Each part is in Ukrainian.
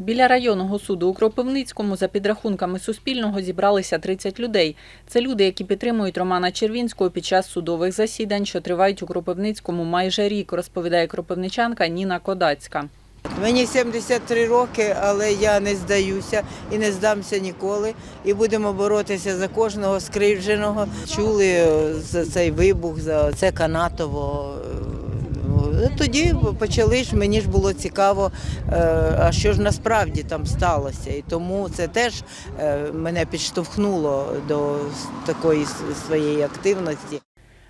Біля районного суду у Кропивницькому за підрахунками Суспільного зібралися 30 людей. Це люди, які підтримують Романа Червінського під час судових засідань, що тривають у Кропивницькому майже рік, розповідає кропивничанка Ніна Кодацька. Мені 73 роки, але я не здаюся і не здамся ніколи. І будемо боротися за кожного скривдженого. Чули за цей вибух, за це канатово. Е, Тоді почали ж, мені ж було цікаво, е, а що ж насправді там сталося. І тому це теж е, мене підштовхнуло до такої своєї активності.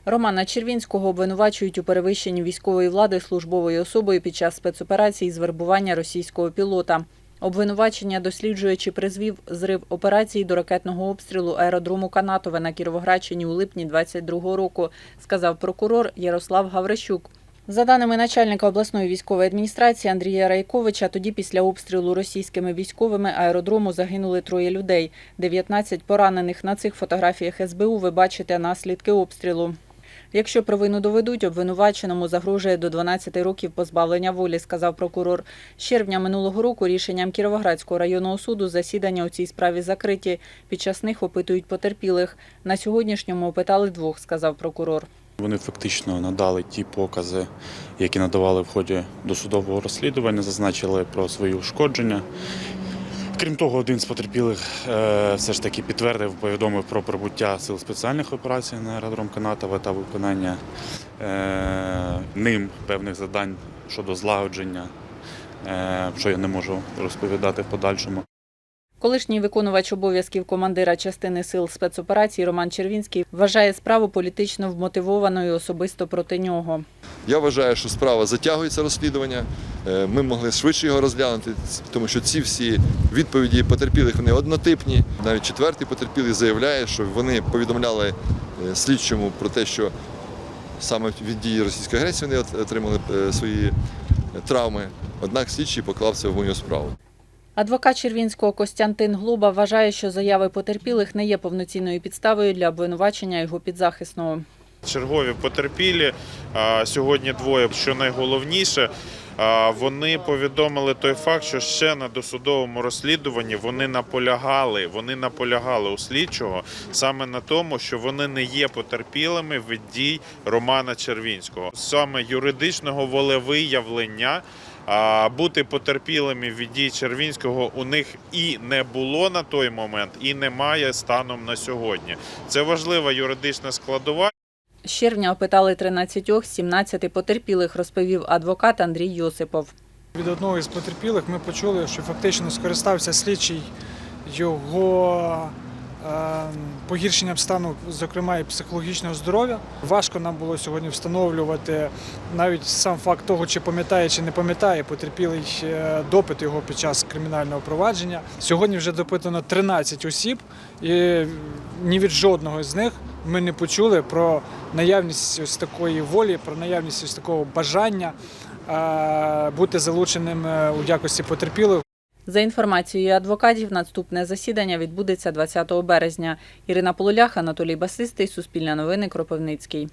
Романа Червінського обвинувачують у перевищенні військової влади службовою особою під час спецоперації з вербування російського пілота. Обвинувачення досліджує, чи призвів зрив операції до ракетного обстрілу аеродрому Канатове на Кіровоградщині у липні 22 року, сказав прокурор Ярослав Гаврищук. За даними начальника обласної військової адміністрації Андрія Райковича, тоді після обстрілу російськими військовими аеродрому загинули троє людей. 19 поранених на цих фотографіях СБУ ви бачите наслідки обстрілу. Якщо провину доведуть, обвинуваченому загрожує до 12 років позбавлення волі, сказав прокурор. З червня минулого року рішенням Кіровоградського районного суду засідання у цій справі закриті. Під час них опитують потерпілих. На сьогоднішньому опитали двох, сказав прокурор. Вони фактично надали ті покази, які надавали в ході досудового розслідування, зазначили про свої ушкодження. Крім того, один з потерпілих е, все ж таки підтвердив, повідомив про прибуття сил спеціальних операцій на аеродром Канатове та виконання е, ним певних завдань щодо злагодження, е, що я не можу розповідати в подальшому. Колишній виконувач обов'язків командира частини сил спецоперацій Роман Червінський вважає справу політично вмотивованою особисто проти нього. Я вважаю, що справа затягується розслідування. Е, Ми могли швидше його розглянути, тому що ці всі відповіді потерпілих вони однотипні. Навіть четвертий потерпілий заявляє, що вони повідомляли е, слідчому про те, що саме від дії російської агресії вони отримали е, свої травми. Однак слідчий поклався в мою справу. Адвокат Червінського Костянтин Глоба вважає, що заяви потерпілих не є повноцінною підставою для обвинувачення його підзахисного. чергові потерпілі. Сьогодні двоє. Що найголовніше, вони повідомили той факт, що ще на досудовому розслідуванні вони наполягали. Вони наполягали у слідчого саме на тому, що вони не є потерпілими від дій Романа Червінського, саме юридичного волевиявлення. А бути потерпілими від дій Червінського у них і не було на той момент, і немає станом на сьогодні. Це важлива юридична складова. З червня опитали 13 з 17 потерпілих, розповів адвокат Андрій Йосипов. Від одного із потерпілих ми почули, що фактично скористався слідчий його погіршенням стану, зокрема і психологічного здоров'я. Важко нам було сьогодні встановлювати навіть сам факт того, чи пам'ятає, чи не пам'ятає потерпілий е, допит його під час кримінального провадження. Сьогодні вже допитано 13 осіб, і ні від жодного з них ми не почули про наявність ось такої волі, про наявність ось такого бажання е, бути залученим е, у якості потерпілих. За інформацією адвокатів, наступне засідання відбудеться 20 березня. Ірина Полулях, Анатолій Басистий, Суспільне новини, Кропивницький.